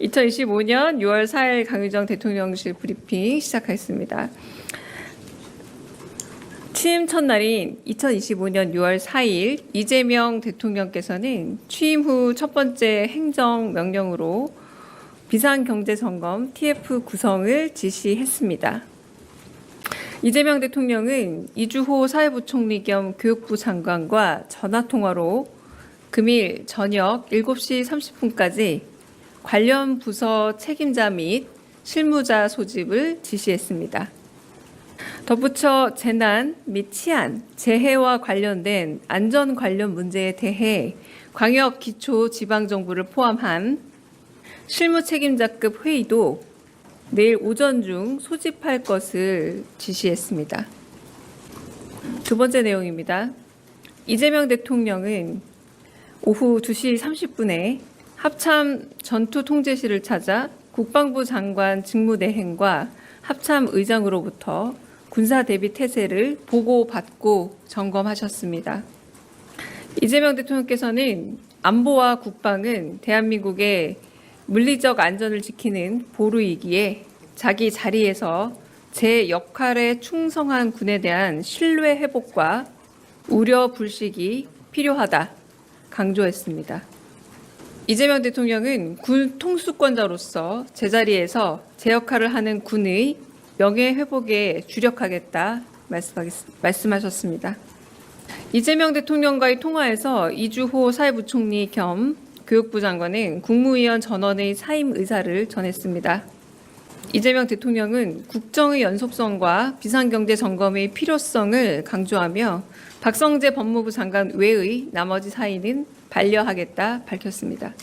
2025년 6월 4일 강유정 대통령실 브리핑 시작하겠습니다. 취임 첫날인 2025년 6월 4일 이재명 대통령께서는 취임 후 첫 번째 행정 명령으로 비상경제점검 TF 구성을 지시했습니다. 이재명 대통령은 이주호 사회부총리 겸 교육부 장관과 전화통화로 금일 저녁 7시 30분까지 관련 부서 책임자 및 실무자 소집을 지시했습니다. 덧붙여 재난 및 치안, 재해와 관련된 안전 관련 문제에 대해 광역 기초 지방 정부를 포함한 실무 책임자급 회의도 내일 오전 중 소집할 것을 지시했습니다. 두 번째 내용입니다. 이재명 대통령은 오후 2시 30분에 합참 전투 통제실을 찾아 국방부 장관 직무대행과 합참 의장으로부터 군사 대비 태세를 보고받고 점검하셨습니다. 이재명 대통령께서는 안보와 국방은 대한민국의 물리적 안전을 지키는 보루이기에 자기 자리에서 제 역할에 충성한 군에 대한 신뢰 회복과 우려 불식이 필요하다 강조했습니다. 이재명 대통령은 군 통수권자로서 제자리에서 제 역할을 하는 군의 명예 회복에 주력하겠다 말씀하셨습니다. 이재명 대통령과의 통화에서 이주호 사회부총리 겸 교육부 장관은 국무위원 전원의 사임 의사를 전했습니다. 이재명 대통령은 국정의 연속성과 비상경제 점검의 필요성을 강조하며 박성재 법무부 장관 외의 나머지 사의는 반려하겠다 밝혔습니다.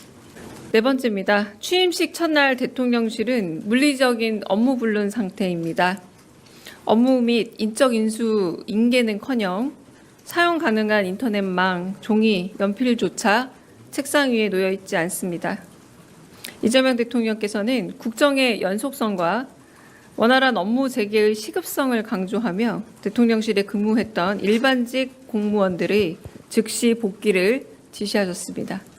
네 번째입니다. 취임식 첫날 대통령실은 물리적인 업무 불능 상태입니다. 업무 및 인적 인수 인계는커녕 사용 가능한 인터넷망, 종이, 연필조차 책상 위에 놓여 있지 않습니다. 이재명 대통령께서는 국정의 연속성과 원활한 업무 재개의 시급성을 강조하며 대통령실에 근무했던 일반직 공무원들의 즉시 복귀를 지시하셨습니다.